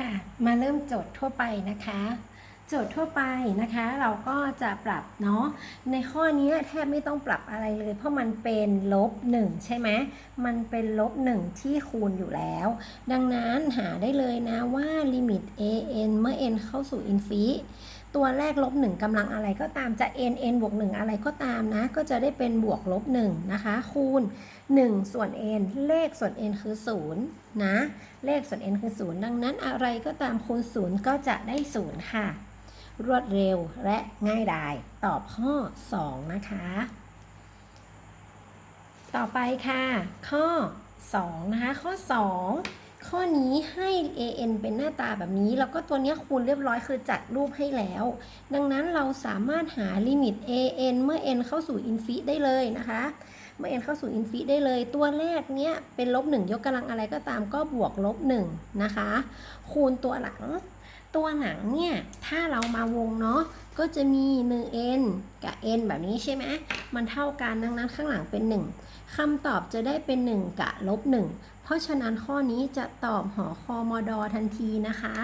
ค่ะมาเริ่มโจทย์ทั่วไปนะคะ โจทย์ทั่วไปนะคะ เราก็จะปรับเนาะในข้อนี้แทบไม่ต้องปรับอะไรเลย เพราะมันเป็นลบ1ใช่ไหมมันเป็นลบ1ที่คูณอยู่แล้ว ดังนั้นหาได้เลยนะว่าลิมิต an เมื่อ n เข้าสู่อินฟิ ตัวแรกลบ1กำลังอะไรก็ตามจะ n n บวก1อะไรก็ตามนะ ก็จะได้เป็นบวกลบ1นะคะ คูณ 1 ส่วน n เลขส่วน n คือ 0 นะ เลขส่วน n คือ 0 ดังนั้นอะไรก็ตามคูณ 0 ก็จะได้ 0 ค่ะ รวดเร็วและง่ายดาย ตอบข้อ 2 นะคะ ต่อไปค่ะ ข้อ 2 นะคะ ข้อ 2 ข้อนี้ให้ an เป็นหน้าตาแบบนี้ แล้วก็ตัวนี้คูณเรียบร้อยคือจัดรูปให้แล้ว ดังนั้นเราสามารถหาลิมิต an เมื่อ n เข้าสู่อินฟิได้เลยนะคะ เมื่อ n เข้าสู่อินฟิได้เลย ตัวแรกเนี้ยเป็นลบ1ยกกำลังอะไรก็ตามก็บวกลบ1นะคะ คูณตัวหลัง ตัวหนังเนี่ยถ้าเรามาวงเนาะก็จะมี 1n กับ n แบบนี้ใช่ไหมมันเท่ากันดังนั้นข้างหลังเป็น 1คำตอบจะได้เป็น 1 กับลบ1 ราะฉะนั้นข้อนี้จะตอบหอคอมอดอทันทีนะคะ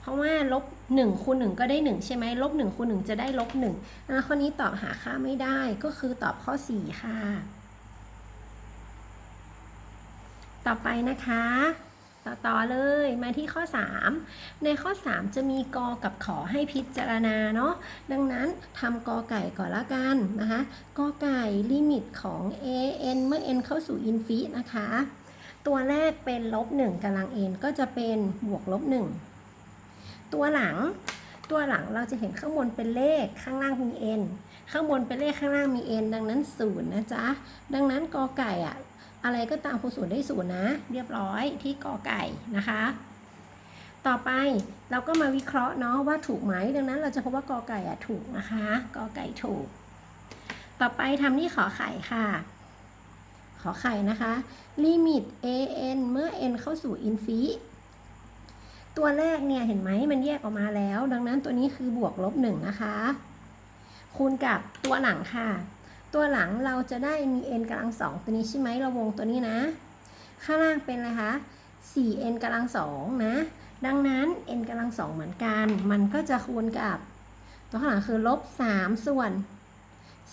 เพราะว่าลบ1คูณ1ก็ได้ 1 ใช่ไหมลบ1คูณ1จะได้ลบ1นั้นข้อนี้ตอบหาค่าไม่ได้ก็คือตอบข้อ 4 ค่ะ ต่อไปนะคะต่อต่อเลยมาที่ข้อ 3 ในข้อ 3 จะมีกอกับขอให้พิจารณาเนาะดังนั้นทำกอไก่ก่อนละกันนะคะกอไก่ลิมิตของ an เมื่อ n เข้าสู่อินฟินะคะ ตัวแรกเป็นลบ1กำลัง n ก็จะเป็นบวกลบ1ตัวหลังตัวหลังเราจะเห็นข้างบนเป็นเลขข้างล่างมี n ข้างบนเป็นเลขข้างล่างมี n ดังนั้น0นะจ๊ะ ดังนั้นกอไก่อะอะไรก็ตามคูณศูนย์ได้ศูนย์นะ เรียบร้อยที่กอไก่นะคะ ต่อไปเราก็มาวิเคราะห์เนาะว่าถูกไหมดังนั้นเราจะพบว่ากอไก่อะถูกนะคะกอไก่ถูก ต่อไปทำที่ขอไข่ค่ะ ขอไข่นะคะลิมิต an เมื่อ n เข้าสู่อินฟิตัวแรกเนี่ยเห็นไหมมันแยกออกมาแล้ว ดังนั้นตัวนี้คือบวกลบหนึ่งนะคะ คูณกับตัวหลังค่ะ ตัวหลังเราจะได้มี n กำลังสองตัวนี้ใช่ไหมเราวงตัวนี้นะ ข้างล่างเป็นอะไรคะ 4n กำลังสองนะ ดังนั้น n กำลังสองเหมือนกัน มันก็จะคูณกับ ตัวข้างหลังคือลบ3ส่วน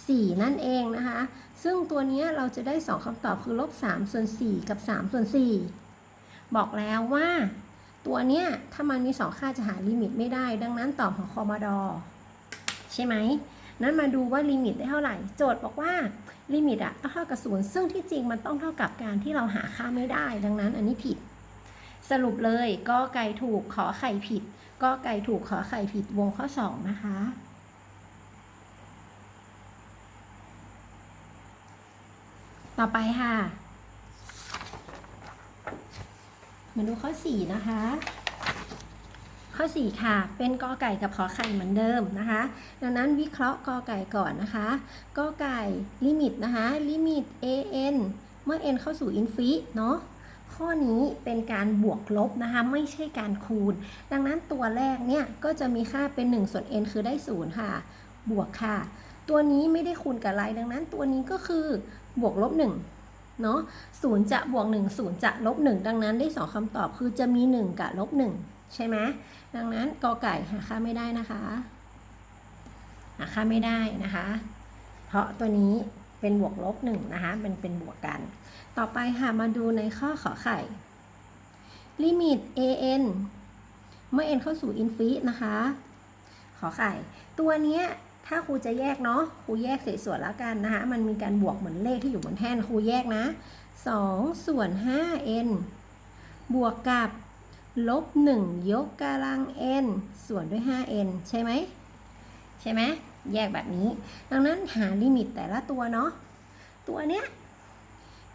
4 นั่นเองนะคะ ซึ่งตัวนี้เราจะได้ 2คำตอบคือลบ3ส่วน4กับ3ส่วน4บอกแล้วว่าตัวเนี้ยถ้ามันมี 2 ค่าจะหาลิมิตไม่ได้ ดังนั้นตอบของคอมดอใช่ไหมนั้นมาดูว่าลิมิตได้เท่าไหร่ โจทย์บอกว่าลิมิตอะต้องเท่ากับศูนย์ซึ่งที่จริงมันต้องเท่ากับการที่เราหาค่าไม่ได้ ดังนั้นอันนี้ผิด สรุปเลยก็ไก่ถูกขอไข่ผิด ก็ไก่ถูกขอไข่ผิดวงข้อ 2 นะคะ ต่อไปค่ะ มาดูข้อ4นะคะ ข้อ4ค่ะ เป็นกอไก่กับขอไข่เหมือนเดิมนะคะ ดังนั้นวิเคราะห์กอไก่ก่อนนะคะกอไก่ลิมิตนะคะลิมิต an เมื่อ n เข้าสู่อินฟิเนาะข้อนี้เป็นการบวกลบนะคะ ไม่ใช่การคูณ ดังนั้นตัวแรกเนี่ย ก็จะมีค่าเป็น 1 ส่วน n คือได้ 0 ค่ะ บวกค่ะ ตัวนี้ไม่ได้คูณกับอะไรดังนั้น ตัวนี้ก็คือบวกลบ1เนาะศูนย์จะบวก1ศูนย์จะลบ1ดังนั้นได้ 2คำตอบคือจะมี 1 กับลบ1ใช่ไหมดังนั้นกอไก่หาค่าไม่ได้นะคะ หาค่าไม่ได้นะคะ เพราะตัวนี้เป็นบวกลบหนึ่งนะคะเป็นเป็นบวกกัน ต่อไปค่ะมาดูในข้อขอไข่ลิมิต an เมื่อ n เข้าสู่อินฟินะคะ ขอไข่ ตัวเนี้ย ถ้าครูจะแยกเนาะครูแยกเศษส่วนแล้วกันนะคะ มันมีการบวกเหมือนเลขที่อยู่บนแท่นครูแยกนะ 2 ส่วน 5n บวกกับลบ 1 ยกกำลัง n ส่วนด้วย 5n ใช่ไหมใช่ไหมแยกแบบนี้ ดังนั้นหาลิมิตแต่ละตัวเนาะตัวเนี้ย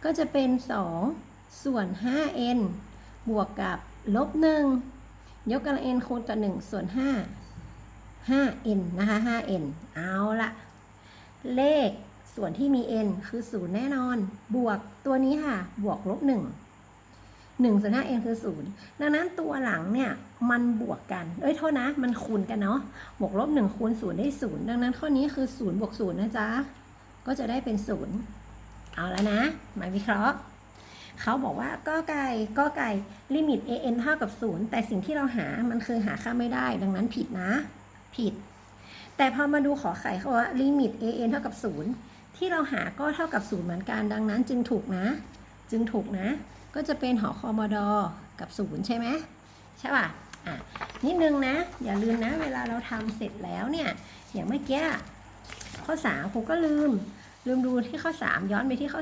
ก็จะเป็น 2 ส่วน 5n บวกกับลบ 1 ยกกำลัง n คูณกับ 1 ส่วน 5 5n นะคะ 5n เอาละเลขส่วนที่มี n คือ 0 แน่นอน บวกตัวนี้ค่ะ บวกลบ 1 1ส่วน 5n คือ 0 ดังนั้นตัวหลังเนี่ย มันบวกกัน เอ้ย โทษนะ มันคูณกันเนาะ บวกลบ 1 คูณ 0 ได้ 0 ดังนั้นข้อนี้คือ 0 บวก 0 นะจ๊ะ ก็จะได้เป็น 0 เอาแล้วนะ มาวิเคราะห์เขาบอกว่าก็ไก่ก็ไก่ลิมิต an เท่ากับ 0 แต่สิ่งที่เราหามันคือหาค่าไม่ได้ ดังนั้นผิดนะ ผิด แต่พอมาดูขอไข่เขาว่าลิมิต an เท่ากับ 0 ที่เราหาก็เท่ากับ 0 เหมือนกันดังนั้นจึงถูกนะ จึงถูกนะ ก็จะเป็นหอคอมอดอกับ 0 ใช่ไหมใช่ป่ะอะนิดนึงนะ อย่าลืมนะ เวลาเราทำเสร็จแล้วเนี่ย อย่างเมื่อกี้ข้อ3ครูก็ลืม ลืมดูที่ข้อ 3 ย้อนไปที่ข้อ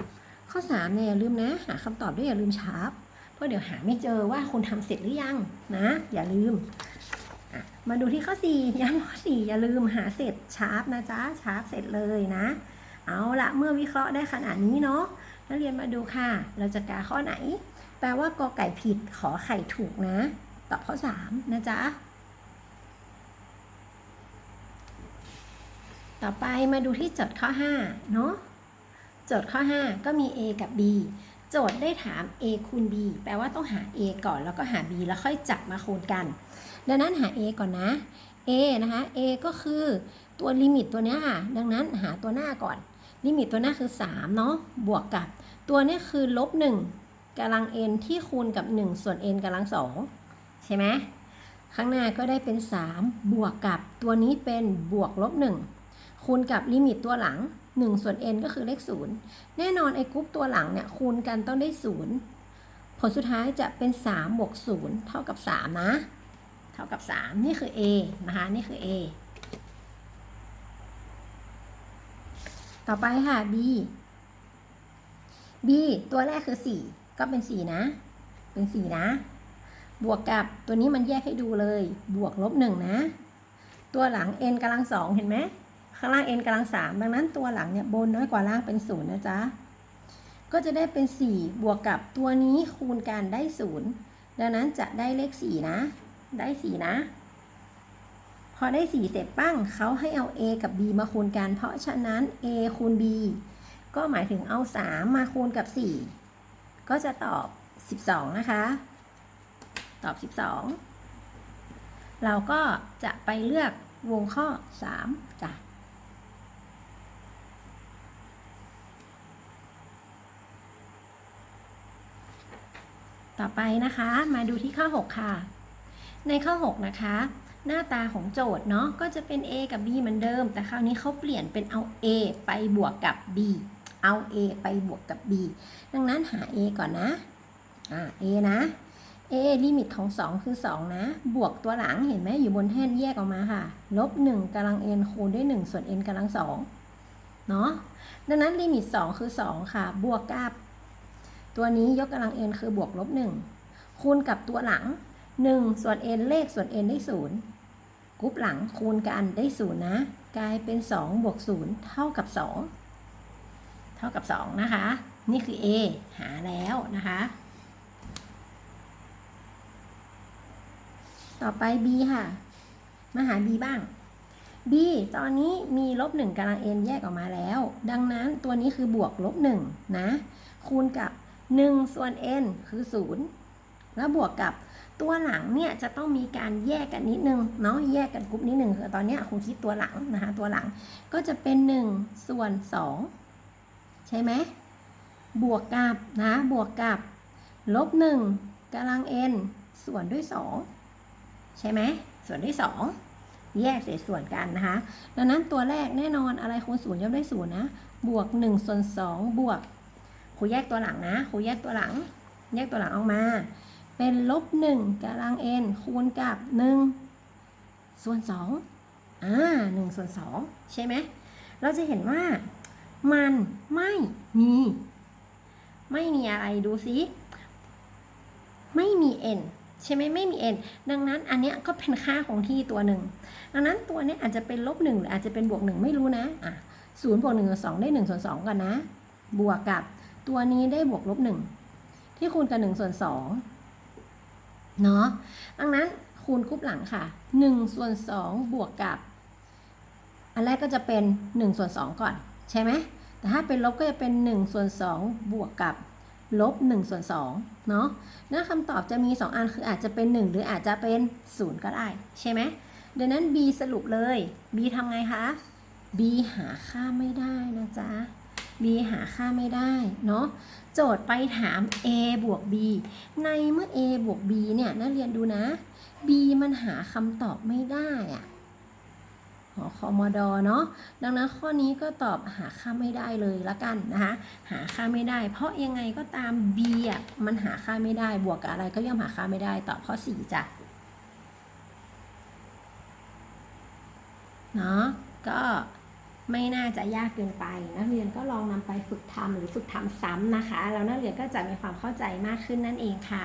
3 ข้อ3เนี่ยอย่าลืมนะ หาคำตอบด้วยอย่าลืมชาร์ปเพราะเดี๋ยวหาไม่เจอว่าคุณทำเสร็จหรือยังนะ อย่าลืม มาดูที่ข้อ4ย้ำข้อ4อย่าลืมหาเสร็จชาร์ปนะจ๊ะชาร์ปเสร็จเลยนะ เอาละเมื่อวิเคราะห์ได้ขนาดนี้เนาะนักเรียนมาดูค่ะ เราจะกาข้อไหน แปลว่ากอไก่ผิดขอไข่ถูกนะ ตอบข้อ 3 นะจ๊ะ ต่อไปมาดูที่โจทย์ข้อ 5 เนาะโจทย์ข้อ 5 ก็มี a กับ b โจทย์ได้ถาม a คูณ b แปลว่าต้องหา a ก่อนแล้วก็หา b แล้วค่อยจับมาคูณกัน ดังนั้นหา a ก่อนนะ a นะคะ a ก็คือตัวลิมิตตัวนี้ค่ะ ดังนั้นหาตัวหน้าก่อน ลิมิตตัวหน้าคือ3เนาะ บวกกับ ตัวนี้คือลบ1กำลัง n ที่คูณกับ 1 ส่วน n กำลัง 2 ใช่ไหม ข้างหน้าก็ได้เป็น 3 บวกกับตัวนี้เป็นบวกลบ1คูณกับลิมิตตัวหลัง 1 ส่วน n ก็คือเลข 0 แน่นอนไอ้กรุ๊ปตัวหลังเนี่ยคูณกันต้องได้ 0 ผลสุดท้ายจะเป็น3บวก0เท่ากับ 3 นะ เท่ากับ 3 นี่คือ a นะคะนี่คือ a ต่อไปค่ะ b b ตัวแรกคือ 4 ก็เป็น 4 นะ เป็น 4 นะ บวกกับตัวนี้มันแยกให้ดูเลย บวกลบ 1 นะ ตัวหลัง n กำลัง2เห็นไหม ข้างล่าง n กำลัง3ดังนั้นตัวหลังเนี่ยบนน้อยกว่าล่างเป็น0นะจ๊ะ ก็จะได้เป็น 4 บวกกับตัวนี้คูณกันได้0ดังนั้นจะได้เลข 4 นะ ได้ 4 นะ พอได้ 4 เสร็จปั้งเขาให้เอา a กับ b มาคูณกัน เพราะฉะนั้น a คูณ b ก็หมายถึงเอา 3 มาคูณกับ 4 ก็จะตอบ 12 นะคะ ตอบ 12 เราก็จะไปเลือกวงข้อ 3จ้ะ ต่อไปนะคะมาดูที่ข้อ 6 ค่ะ ในข้อ 6 นะคะ หน้าตาของโจทย์เนาะก็จะเป็น a กับ b เหมือนเดิม แต่คราวนี้เขาเปลี่ยนเป็นเอา a ไปบวกกับ b เอา a ไปบวกกับ b ดังนั้นหา a ก่อนนะอ่า a นะ a ลิมิตของ 2 คือ 2 นะ บวกตัวหลังเห็นไหมอยู่บนแท่นแยกออกมาค่ะ ลบ 1กำลัง n คูณด้วย 1 ส่วน n กำลัง2เนาะดังนั้นลิมิต 2 คือ 2 ค่ะ บวกกับ ตัวนี้ยกกำลัง n คือบวกลบ 1 คูณกับตัวหลัง 1 ส่วน n เลขส่วน n ได้ 0กรุ๊ปหลังคูณกันได้ 0 นะ กลายเป็น 2 บวก 0 เท่ากับ 2 เท่ากับ 2 นะคะ นี่คือ a หาแล้วนะคะ ต่อไป b ค่ะ มาหา b บ้าง b ตอนนี้มีลบ1กำลัง n แยกออกมาแล้ว ดังนั้นตัวนี้คือบวกลบ1นะ คูณกับ 1 ส่วน n คือ 0 แล้วบวกกับตัวหลังเนี่ยจะต้องมีการแยกกันนิดนึงเนาะแยกกันกรุ๊ปนิดนึงคือตอนเนี้ยคุณคิดตัวหลังนะคะตัวหลังก็จะเป็น 1 ส่วน 2 ใช่ไหมบวกกับนะบวกกับลบ1กำลัง n ส่วนด้วย 2 ใช่ไหมส่วนด้วย 2 แยกเศษส่วนกันนะคะดังนั้นตัวแรกแน่นอนอะไรคูณศูนย์ย่อมได้ศูนย์นะบวก 1 ส่วน 2 บวก ครูแยกตัวหลังนะครูแยกตัวหลัง แยกตัวหลังออกมา เป็นลบ1กำลัง n คูณกับ1ส่วน2อ่า1ส่วน2ใช่ไหมเราจะเห็นว่ามันไม่มี ไม่มีอะไรดูซิไม่มี n ใช่ไหมไม่มี n ดังนั้นอันเนี้ยก็เป็นค่าของที่ตัวหนึ่งดังนั้นตัวเนี้ยอาจจะเป็นลบหนึ่งหรืออาจจะเป็นบวกหนึ่งไม่รู้นะอะศูนย์บวกหนึ่งส่วนสองได้หนึ่งส่วนสองก่อนนะ บวกกับ ตัวนี้ได้บวกลบหนึ่งที่คูณกับหนึ่งส่วนสองเนาะดังนั้นคูณกรุ๊ปหลังค่ะหนึ่งส่วนสองบวกกับ อันแรกก็จะเป็นหนึ่งส่วนสองก่อน ใช่ไหมแต่ถ้าเป็นลบก็จะเป็น1ส่วน2บวกกับลบ1ส่วน2เนาะนั่นคำตอบจะมี 2 อันคืออาจจะเป็น 1 หรืออาจจะเป็น 0 ก็ได้ ใช่ไหมดังนั้น b สรุปเลย b ทำไงคะ b หาค่าไม่ได้นะจ๊ะ b หาค่าไม่ได้เนาะโจทย์ไปถาม a บวก b ในเมื่อ a บวก b เนี่ยนักเรียนดูนะ b มันหาคำตอบไม่ได้อะหอคอมดอเนาะดังนั้นข้อนี้ก็ตอบหาค่าไม่ได้เลยละกันนะคะหาค่าไม่ได้ เพราะยังไงก็ตาม b อะมันหาค่าไม่ได้บวกกับอะไรก็ย่อมหาค่าไม่ได้ตอบข้อ4จ้ะเนาะก็ ไม่น่าจะยากเกินไป นักเรียนก็ลองนำไปฝึกทำหรือฝึกทำซ้ำนะคะ แล้วนักเรียนก็จะมีความเข้าใจมากขึ้นนั่นเองค่ะ